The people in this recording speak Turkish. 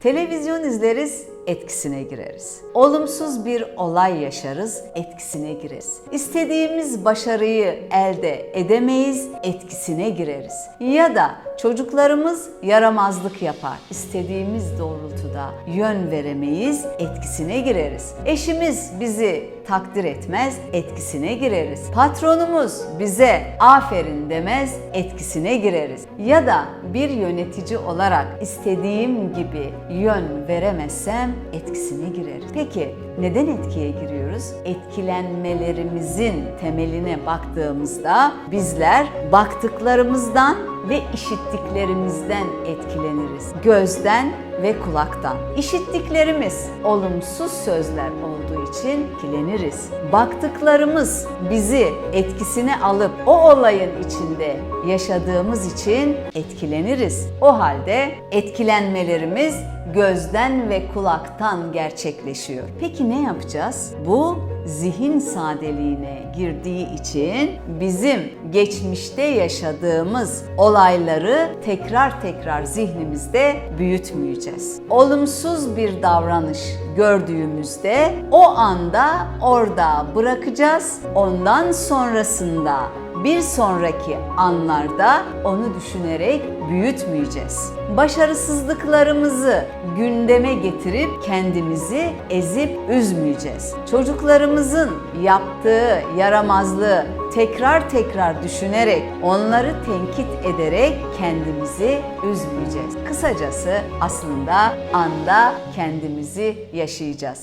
Televizyon izleriz, etkisine gireriz. Olumsuz bir olay yaşarız, etkisine gireriz. İstediğimiz başarıyı elde edemeyiz, etkisine gireriz. Ya da çocuklarımız yaramazlık yapar. İstediğimiz doğrultuda yön veremeyiz, etkisine gireriz. Eşimiz bizi takdir etmez, etkisine gireriz. Patronumuz bize aferin demez, etkisine gireriz. Ya da bir yönetici olarak istediğim gibi yön veremezsem etkisine gireriz. Peki neden etkiye giriyoruz? Etkilenmelerimizin temeline baktığımızda bizler baktıklarımızdan ve işittiklerimizden etkileniriz. Gözden ve kulaktan. İşittiklerimiz olumsuz sözler olduğu için etkileniriz. Baktıklarımız bizi etkisine alıp o olayın içinde yaşadığımız için etkileniriz. O halde etkilenmelerimiz gözden ve kulaktan gerçekleşiyor. Peki ne yapacağız? Bu zihin sadeliğine girdiği için bizim geçmişte yaşadığımız olayları tekrar tekrar zihnimizde büyütmeyeceğiz. Olumsuz bir davranış gördüğümüzde o anda orada bırakacağız. Ondan sonrasında bir sonraki anlarda onu düşünerek büyütmeyeceğiz. Başarısızlıklarımızı gündeme getirip kendimizi ezip üzmeyeceğiz. Çocuklarımızın yaptığı yaramazlığı tekrar tekrar düşünerek, onları tenkit ederek kendimizi üzmeyeceğiz. Kısacası aslında anda kendimizi yaşayacağız.